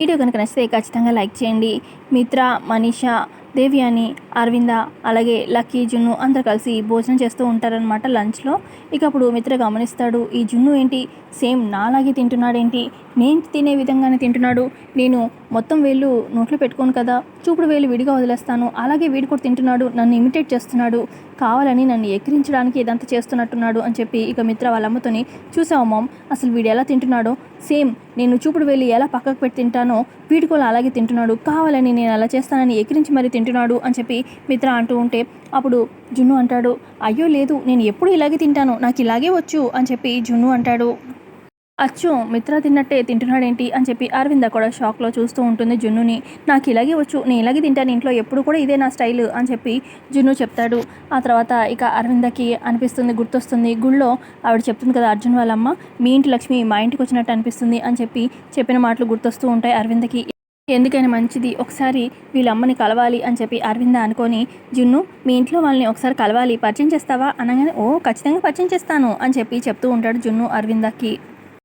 Video కనుక నచ్చితే ఖచ్చితంగా లైక్ చేయండి. మిత్ర మనీషా దేవ్యాని అరవింద అలాగే లక్కీ జున్ను అందరు కలిసి భోజనం చేస్తూ ఉంటారనమాట లంచ్లో. ఇక అప్పుడు మిత్ర గమనిస్తాడు ఈ జున్ను ఏంటి? సేమ్ నాలాగే తింటున్నాడేంటి? నేను తినే విధంగానే తింటున్నాడు. నేను మొత్తం వీళ్ళు నోట్లో పెట్టుకోను కదా? చూపుడు వేలు విడిగా వదిలేస్తాను. అలాగే వీడు కూడా తింటున్నాడు నన్ను ఇమిటేట్ చేస్తున్నాడు. కావాలని నన్ను ఎక్కిరించడానికి ఇదంతా చేస్తున్నట్టున్నాడు అని చెప్పి ఇక మిత్ర వాళ్ళ అమ్మతోని చూసావు మామ్ అసలు వీడు ఎలా తింటున్నాడో? సేమ్ నేను చూపుడు వేలు ఎలా పక్కకు పెట్టి తింటానో వీడి కూడా అలాగే తింటున్నాడు. కావాలని నేను అలా చేస్తానని ఎక్కిరించి మరీ తింటున్నాడు అని చెప్పి మిత్ర అంటూ ఉంటే అప్పుడు జున్ను అంటాడు అయ్యో లేదు నేను ఎప్పుడు ఇలాగే తింటాను నాకు ఇలాగే వచ్చు అని చెప్పి జున్ను అంటాడు. అచ్చు మిత్ర తిన్నట్టే తింటున్నాడేంటి అని చెప్పి అరవింద కూడా షాక్లో చూస్తూ ఉంటుంది జున్నుని. నాకు ఇలాగే వచ్చు నేను ఇలాగే తింటాను ఇంట్లో ఎప్పుడు కూడా ఇదే నా స్టైల్ అని చెప్పి జున్ను చెప్తాడు. ఆ తర్వాత ఇక అరవిందకి అనిపిస్తుంది గుర్తొస్తుంది. గుళ్ళో ఆవిడ చెప్తుంది కదా అర్జున్ వాళ్ళమ్మ మీ ఇంటి లక్ష్మి మా ఇంటికి వచ్చినట్టు అనిపిస్తుంది అని చెప్పి చెప్పిన మాటలు గుర్తొస్తూ ఉంటాయి అరవిందకి. ఎందుకైనా మంచిది ఒకసారి వీళ్ళ అమ్మని కలవాలి అని చెప్పి అరవింద అనుకొని జున్ను మీ ఇంట్లో వాళ్ళని ఒకసారి కలవాలి పరిచయం చేస్తావా? అనగానే ఓ ఖచ్చితంగా పరిచయం చేస్తాను అని చెప్పి చెప్తూ ఉంటాడు జున్ను అరవిందకి.